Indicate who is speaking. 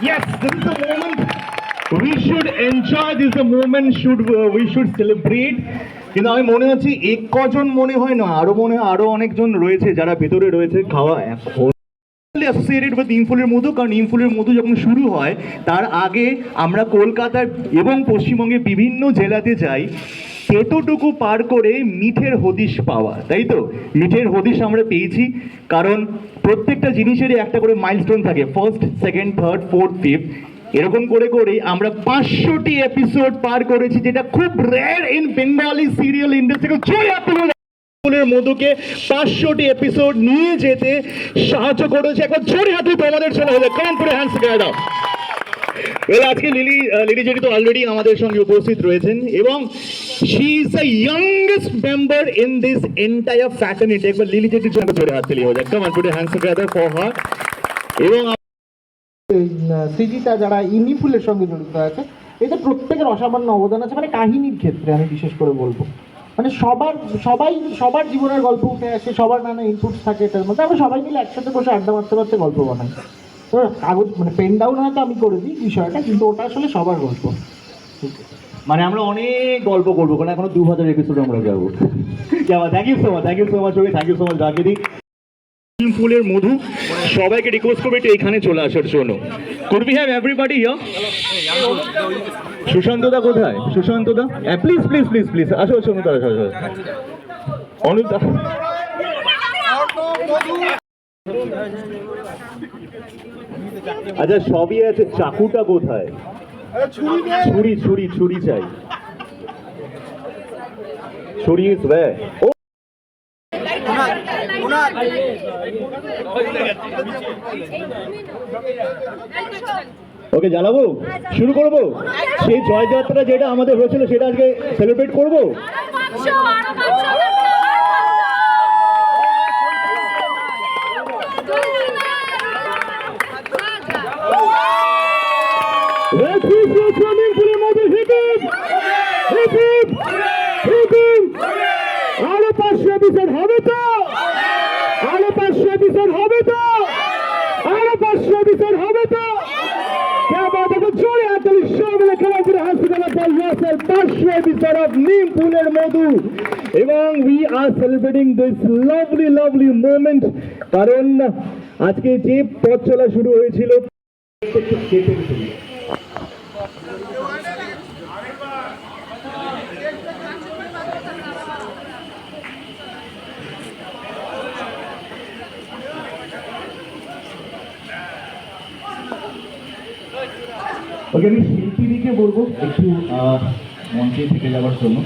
Speaker 1: Yes, this is the moment. We should enjoy this is the moment. Should uh, we should celebrate? কিন্তু আমি মনে হচ্ছে এক কজন মনে হয় না আরও মনে হয় আরও অনেকজন রয়েছে যারা ভেতরে রয়েছে খাওয়া অ্যাসোসিয়েটেড উইথ ইমফুলের মধু কারণ ইমফুলের মধু যখন শুরু হয়, তার আগে আমরা কলকাতার এবং পশ্চিমবঙ্গের বিভিন্ন জেলাতে যাই, এতটুকু পার করে মিঠের হদিশ পাওয়া, তাই তো? মিঠের হদিশ আমরা পেয়েছি, কারণ প্রত্যেকটা জিনিসেরই একটা করে মাইলস্টোন থাকে first second third fourth fifth এরকম করে করে আমরা পাঁচশোটি এপিসোড পার করেছি, যেটা খুব rare in Bengali serial industry ফুলের মধুকে পাঁচশোটি এপিসোড নিয়ে যেতে সাহায্য করেছে। একবার জোরে হাতে তোমাদের জন্য হলে কান করে হ্যান্ডস করে দাও Well, আজকে লিলি লিলি জেঠি তো অলরেডি আমাদের সঙ্গে উপস্থিত রয়েছেন এবং she is the youngest member in this entire fraternity একবার লিলি জেঠির জন্য জোরে হাত তালি হয়ে যাক। কামান পুটে হ্যান্ডস টুগেদার ফর হার এবং
Speaker 2: সিজিটা যারা ইনি ফুলের সঙ্গে জড়িত আছে এতে প্রত্যেকের অসামান্য অবদান আছে মানে কাহিনীর ক্ষেত্রে আমি বিশেষ করে বলব। মানে সবার সবাই সবার জীবনের গল্প উঠে আসে সবার নানা ইনপুট থাকে এটার মধ্যে। আমরা সবাই মিলে একসাথে বসে আড্ডা মারতে মারতে গল্প বানাই। তো কাগজ মানে পেন ডাউন হয়তো আমি করে দিই বিষয়টা কিন্তু ওটা আসলে সবার গল্প।
Speaker 1: মানে আমরা অনেক গল্প করব কারণ এখনও দু হাজার এপিসোড আমরা যাব। Thank you so much thank you so much thank you so much ডাকিদি ফুলের মধু সবাইকে রিকোয়েস্ট করবে একটু এখানে চলে আসার জন্য। Could be have everybody here Sushanta da কোথায়? Sushanta da? Please please please please আসো অনুদা আসো অনুদা আচ্ছা সবই আছে, চাকুটা কোথায়? ছুরি ছুরি ছুরি চাই। ছুরি ইজ ও ওকে জ্বালাবো শুরু করব? সেই জয়যাত্রা যেটা আমাদের হয়েছিল সেটা আজকে সেলিব্রেট করব? আরও পাঁচশো এপিসোড হবে তো? আরও পাঁচশো হবে তো? আরও পাঁচশো হবে তো? মুখ্যমন্ত্রী হাসিনা পলমাসের পাঁচশো বিচার অফ নিম ফুলের মধু। এবং we are celebrating this lovely lovely moment কারণ আজকে যে পথ চলা শুরু হয়েছিল শিল্পী বলব? একটু মঞ্চে থেকে যাওয়ার জন্য।